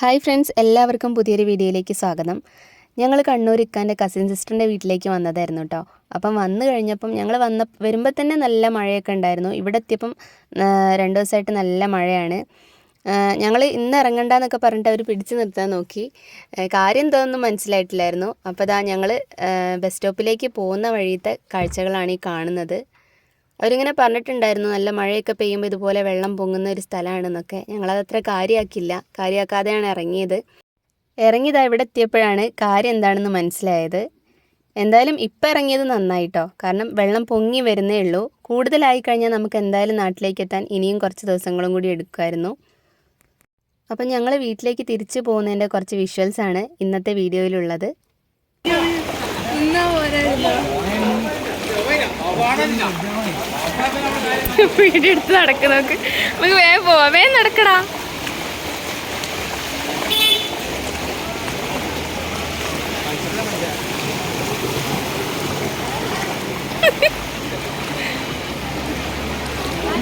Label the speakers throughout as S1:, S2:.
S1: Hi friends എല്ലാവർക്കും പുതിയൊരു വീഡിയോയിലേക്ക് സ്വാഗതം. ഞങ്ങൾ കണ്ണൂർ ഇക്കാന്റെ കസിൻ സിസ്റ്ററിന്റെ വീട്ടിലേക്ക് വന്നതായിരുന്നു കേട്ടോ അപ്പം വന്നു കഴിഞ്ഞപ്പം ഞങ്ങൾ വന്ന വരുമ്പോൾ തന്നെ നല്ല മഴയൊക്കെ ഉണ്ടായിരുന്നു. ഇവിടെ എത്തിയപ്പം രണ്ട് ദിവസമായിട്ട് നല്ല മഴയാണ്. ഞങ്ങൾ ഇന്ന് ഇറങ്ങണ്ടെന്നൊക്കെ പറഞ്ഞിട്ട് അവർ പിടിച്ചു നിർത്താൻ നോക്കി. കാര്യം എന്താണെന്നും മനസ്സിലായിട്ടില്ലായിരുന്നു. അപ്പോൾ അതാ ഞങ്ങൾ ബസ് സ്റ്റോപ്പിലേക്ക് പോകുന്ന വഴിയത്തെ കാഴ്ചകളാണ് ഈ കാണുന്നത്. അവരിങ്ങനെ പറഞ്ഞിട്ടുണ്ടായിരുന്നു നല്ല മഴയൊക്കെ പെയ്യുമ്പോൾ ഇതുപോലെ വെള്ളം പൊങ്ങുന്ന ഒരു സ്ഥലമാണെന്നൊക്കെ ഞങ്ങളതത്ര കാര്യമാക്കില്ല കാര്യമാക്കാതെയാണ് ഇറങ്ങിയത്. ഇറങ്ങിയതാ ഇവിടെ എത്തിയപ്പോഴാണ് കാര്യം എന്താണെന്ന് മനസ്സിലായത്. എന്തായാലും ഇപ്പം ഇറങ്ങിയത് നന്നായിട്ടോ. കാരണം വെള്ളം പൊങ്ങി വരുന്നേ ഉള്ളൂ. കൂടുതലായി കഴിഞ്ഞാൽ നമുക്ക് എന്തായാലും നാട്ടിലേക്ക് എത്താൻ ഇനിയും കുറച്ച് ദിവസങ്ങളും കൂടി എടുക്കുമായിരുന്നു. അപ്പം ഞങ്ങൾ വീട്ടിലേക്ക് തിരിച്ചു പോകുന്നതിന്റെ കുറച്ച് വിഷ്വൽസ് ആണ് ഇന്നത്തെ വീഡിയോയിലുള്ളത്.
S2: വീഡിയോ എടുത്ത് നടക്കുന്നോക്ക് നമുക്ക് വേഗം പോവാ. വേഗം നടക്കടാ.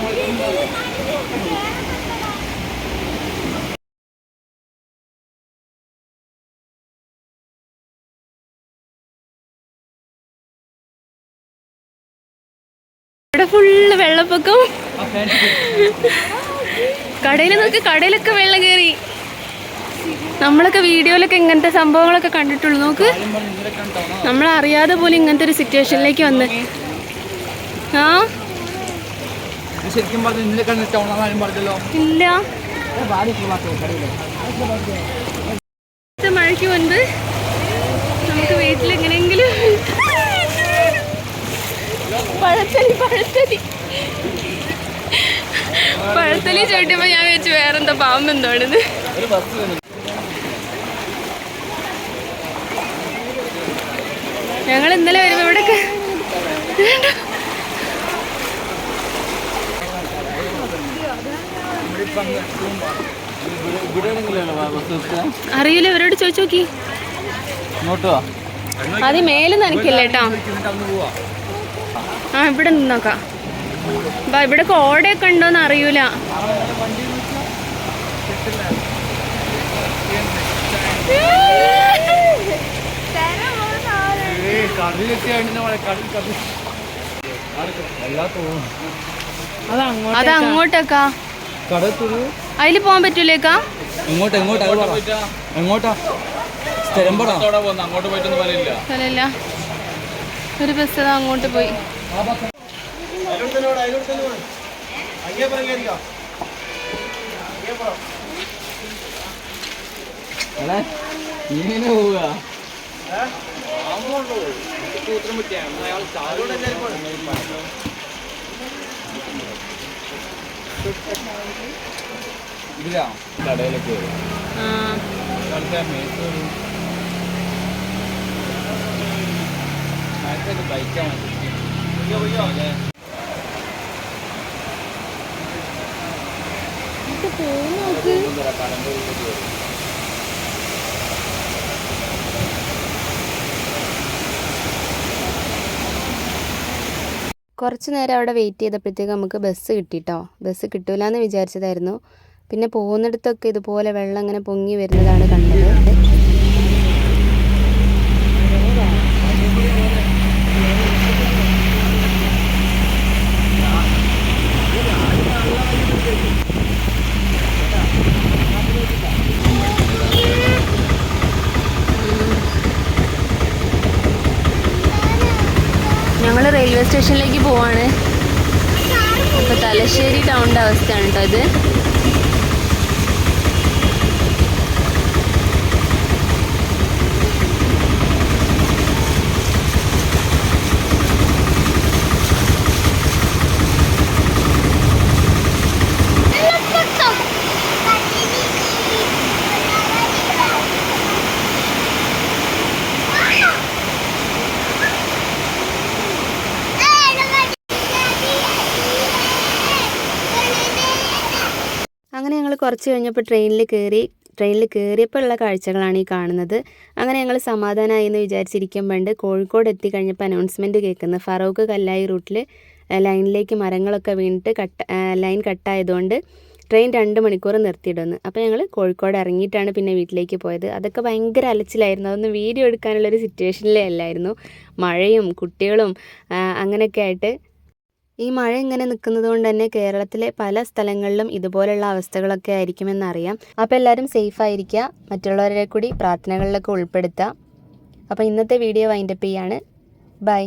S2: ഇവിടെ ഫുള്ള് വെള്ളപ്പൊക്കം. കടയിൽ നോക്ക് കടയിലൊക്കെ വെള്ളം കയറി നമ്മളൊക്കെ വീഡിയോയിലൊക്കെ ഇങ്ങനത്തെ സംഭവങ്ങളൊക്കെ കണ്ടിട്ടുള്ളൂ. നോക്ക്. നമ്മൾ അറിയാതെ പോലും ഇങ്ങനത്തെ ഒരു സിറ്റുവേഷനിലേക്ക് വന്ന്. ആ?
S3: ഇത് ശരിക്കും പറഞ്ഞു ഇന്നലെ കണ്ട ടൗൺ ആരും പറഞ്ഞല്ലോ
S2: ഇല്ല ഇന്നത്തെ മഴയ്ക്ക് മുൻപ് നമുക്ക് വീട്ടിൽ എങ്ങനെയെങ്കിലും പഴത്തലി പഴത്തലി. പഴത്തലി ചോട്ടിയപ്പോ ഞാൻ വെച്ച് വേറെന്താ പാമ്പ് എന്തോണെന്ന്. ഞങ്ങൾ ഇന്നലെ വരുമ്പോ
S3: ഇവിടെ
S2: അറിയില്ല ഇവരോട് ചോദിച്ചു നോക്കി.
S3: ഇങ്ങോട്ടോ
S2: അത് മേലെ നനക്കില്ല കേട്ടോ.
S3: അന്ന് പോവാ
S2: ആ ഇവിടെ നിന്നോക്കാം. ബാ ഇവിടെ കോടയൊക്കെ ഉണ്ടോന്ന് അറിയൂല. അത് അങ്ങോട്ടേക്കാ അതിൽ പോകാൻ പറ്റൂലേക്കാ?
S3: എങ്ങോട്ട് എങ്ങോട്ടാ അത് പറ. എങ്ങോട്ടാ? സ്ഥലം പറ. അങ്ങോട്ട് പോയിട്ടൊന്നും പറയില്ല
S2: സ്ഥലമില്ല ഒരു ബസ് അങ്ങോട്ട് പോയി.
S3: ഇങ്ങനെ പോവുക മേത്തോട് മഴത്തൊക്കെ ബൈക്കാൻ മതി
S1: കുറച്ച് നേരം അവിടെ വെയിറ്റ് ചെയ്തപ്പോഴത്തേക്ക് നമുക്ക് ബസ് കിട്ടിട്ടോ. ബസ് കിട്ടൂലെന്ന് വിചാരിച്ചതായിരുന്നു. പിന്നെ പോകുന്നിടത്തൊക്കെ ഇതുപോലെ വെള്ളം ഇങ്ങനെ പൊങ്ങി വരുന്നതാണ് കണ്ടത് ഞങ്ങൾ റെയിൽവേ സ്റ്റേഷനിലേക്ക് പോവാണ്. അപ്പോൾ തലശ്ശേരി ടൗണിന്റെ അവസ്ഥയാണ് കേട്ടോ ഇത്. അങ്ങനെ ഞങ്ങൾ കുറച്ച് കഴിഞ്ഞപ്പോൾ ട്രെയിനിൽ കയറി ട്രെയിനിൽ കയറിയപ്പോൾ ഉള്ള കാഴ്ചകളാണ് ഈ കാണുന്നത്. അങ്ങനെ ഞങ്ങൾ സമാധാനമായി എന്ന് വിചാരിച്ചിരിക്കുമ്പോണ്ട് കോഴിക്കോട് എത്തിക്കഴിഞ്ഞപ്പോൾ അനൗൺസ്മെന്റ് കേൾക്കുന്നത് ഫറൂഖ് കല്ലായി റൂട്ടിൽ ലൈനിലേക്ക് മരങ്ങളൊക്കെ വീണിട്ട് കട്ട് ലൈൻ കട്ടായതുകൊണ്ട് ട്രെയിൻ രണ്ട് മണിക്കൂർ നിർത്തിയിടുന്നു. അപ്പോൾ ഞങ്ങൾ കോഴിക്കോട് ഇറങ്ങിയിട്ടാണ് പിന്നെ വീട്ടിലേക്ക് പോയത്. അതൊക്കെ ഭയങ്കര അലച്ചിലായിരുന്നു. അതൊന്നും വീഡിയോ എടുക്കാനുള്ളൊരു സിറ്റുവേഷനിലേ അല്ലായിരുന്നു. മഴയും കുട്ടികളും അങ്ങനെയൊക്കെ ആയിട്ട് ഈ മഴ ഇങ്ങനെ നിൽക്കുന്നത് കൊണ്ട് തന്നെ കേരളത്തിലെ പല സ്ഥലങ്ങളിലും ഇതുപോലുള്ള അവസ്ഥകളൊക്കെ ആയിരിക്കുമെന്നറിയാം. അപ്പോൾ എല്ലാവരും സേഫ് ആയിരിക്കുക. മറ്റുള്ളവരെ കൂടി പ്രാർത്ഥനകളിലൊക്കെ ഉൾപ്പെടുത്തുക. അപ്പോൾ ഇന്നത്തെ വീഡിയോ വൈൻഡപ്പ് ചെയ്യാണ്. ബൈ